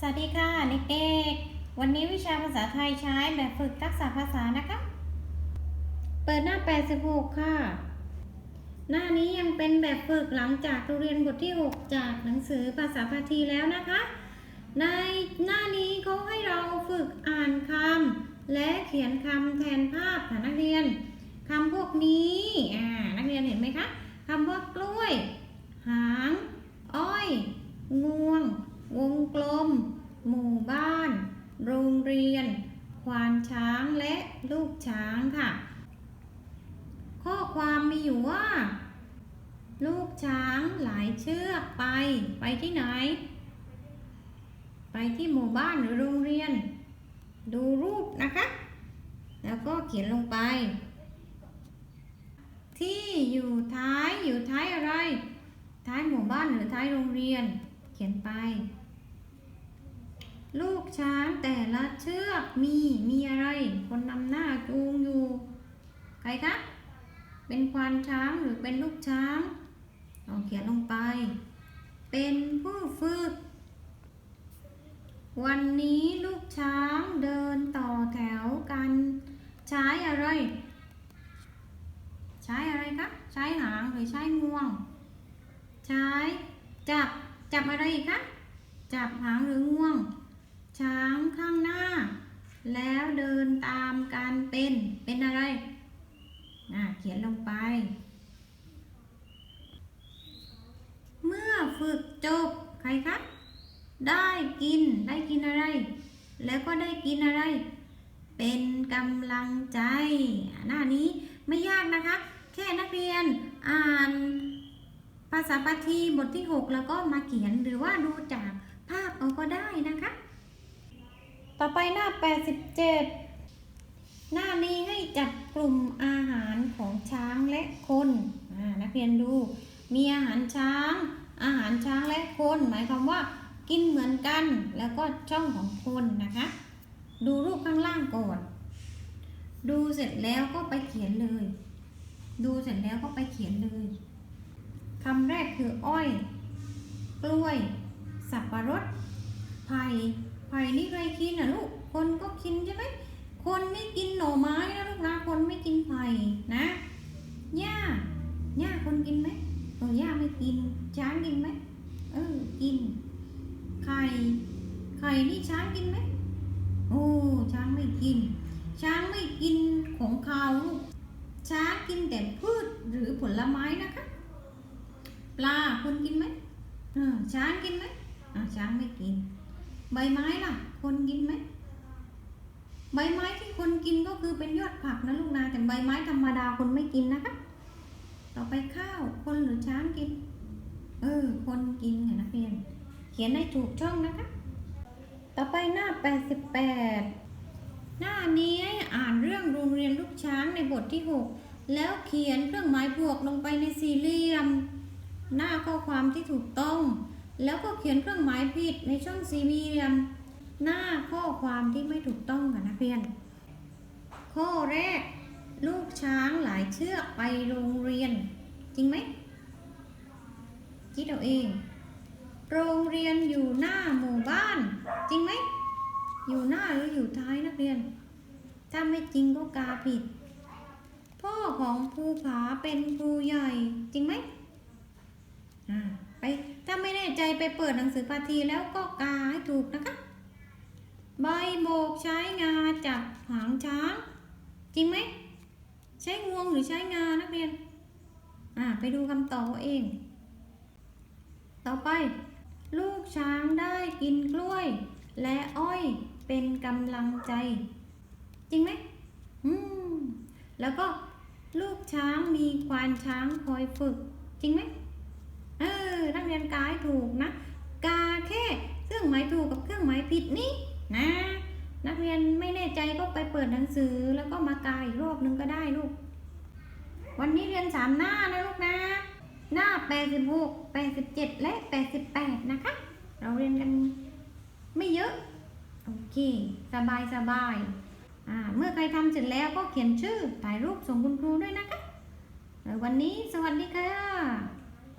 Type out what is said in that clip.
สวัสดีค่ะเด็กๆวันนี้วิชาภาษาไทยใช้แบบฝึกทักษะภาษานะคะ เปิดหน้า 86 ค่ะ หน้านี้ยังเป็นแบบฝึกหลังจากเรียนบทที่ 6 จากหนังสือภาษาพาทีแล้วนะคะ ในหน้านี้เขาให้เราฝึกอ่านคำและเขียนคำแทนภาพค่ะนักเรียนคำพวกนี้อ่านักเรียนเห็นไหมคะคำว่ากล้วย หาง อ้อย งวง วงกลมหมู่บ้าน โรงเรียน ควานช้างและลูกช้างค่ะ ข้อความมีอยู่ว่า ลูกช้างหลายเชือกไป ไปที่ไหน ไปที่หมู่บ้านหรือโรงเรียน ดูรูปนะคะ แล้วก็เขียนลงไป ที่อยู่ท้ายอยู่ท้ายอะไร ท้ายหมู่บ้านหรือท้ายโรงเรียน เขียนไป ลูกช้างแต่ละเชือกมีมีอะไร คนนำหน้าจูงอยู่ ใครคะเป็นควานช้างหรือเป็นลูกช้างเอาเขียนลงไป เป็นผู้ฝึก วันนี้ลูกช้างเดินต่อแถวกัน ใช้อะไร ใช้อะไรครับ ใช้หางหรือใช้งวง ใช้จับจับอะไรอีกคะจับหางหรืองวง ช้างข้างหน้า แล้วเดินตามการเป็นเป็นอะไรอะเขียนลงไป เมื่อฝึกจบใครครับ ได้กินได้กินอะไร แล้วก็ได้กินอะไร เป็นกำลังใจ หน้านี้ไม่ยากนะคะ แค่นักเรียนอ่านภาษาปาทีบทที่ 6 แล้วก็มาเขียนหรือว่าดูจากภาพเอาก็ได้นะคะ ต่อไปหน้า 87 หน้านี้ให้จัดกลุ่มอาหารของช้างและคนนักเรียนดู มีอาหารช้าง อาหารช้างและคน หมายความว่ากินเหมือนกัน แล้วก็ช่องของคนนะคะ ดูรูปข้างล่างก่อน ดูเสร็จแล้วก็ไปเขียนเลย ดูเสร็จแล้วก็ไปเขียนเลยคำแรกคืออ้อย กล้วย สับปะรด ไผ่ ไผ่นี่ใครกินอะลูก คนก็กินใช่ไหม คนไม่กินหน่อไม้นะลูกนะ คนไม่กินไผ่นะหญ้าหญ้าคนกินไหมเออหญ้าไม่กิน ช้างกินไหมเออ กิน ไข่ ไข่นี่ช้างกินไหมโอ้ ช้างไม่กิน ช้างไม่กินของคาวลูก ช้างกินแต่พืชหรือผลไม้นะคะ ปลาคนกินไหมเออช้างกินไหมอ่าช้างไม่กิน ใบไม้ล่ะ คนกินไหมใบไม้ที่คนกินก็คือเป็นยอดผักนะลูกนะแต่ใบไม้ธรรมดาคนไม่กินนะคะ ต่อไปข้าวคนหรือช้างกิน เออ คนกินเนี่ยนักเรียน เขียนให้ถูกช่องนะคะ ต่อไปหน้า 88 หน้านี้อ่านเรื่องโรงเรียนลูกช้างในบทที่ 6 แล้วเขียนเครื่องหมายบวกลงไปในสี่เหลี่ยม หน้าข้อความที่ถูกต้อง แล้วก็เขียนเครื่องหมายผิดในช่องสี่เหลี่ยม หน้าข้อความที่ไม่ถูกต้องค่ะนักเรียน ข้อแรก ลูกช้างหลายเชือกไปโรงเรียน จริงไหมคิดเอาเอง โรงเรียนอยู่หน้าหมู่บ้าน จริงไหมอยู่หน้าหรืออยู่ท้ายนักเรียน ถ้าไม่จริงก็กาผิด พ่อของภูผาเป็นครูใหญ่จริงไหมอ่า ไปถ้าไม่แน่ใจไปเปิดหนังสือพาทีแล้วก็กาให้ถูกนะคะ ใบโบกใช้งาจับหางช้าง จริงไหม ใช้งวงหรือใช้งานักเรียน อ่าไปดูคำตอบเอาเอง ต่อไป ลูกช้างได้กินกล้วย และอ้อยเป็นกำลังใจ จริงไหมอืมแล้วก็ลูกช้างมีควานช้างคอยฝึก จริงไหม เออ นักเรียนกาให้ถูกนะ กาแค่เครื่องหมายถูกกับเครื่องหมายผิดนี่นะ นักเรียนไม่แน่ใจก็ไปเปิดหนังสือแล้วก็มากาอีกรอบนึงก็ได้ลูก วันนี้เรียนสามหน้านะลูกนะ หน้า 86 87 และ 88 นะคะ เราเรียนกันไม่เยอะโอเค สบายสบายอ่าเมื่อใครทำเสร็จแล้วก็เขียนชื่อถ่ายรูปส่งคุณครูด้วยนะคะวันนี้สวัสดีค่ะ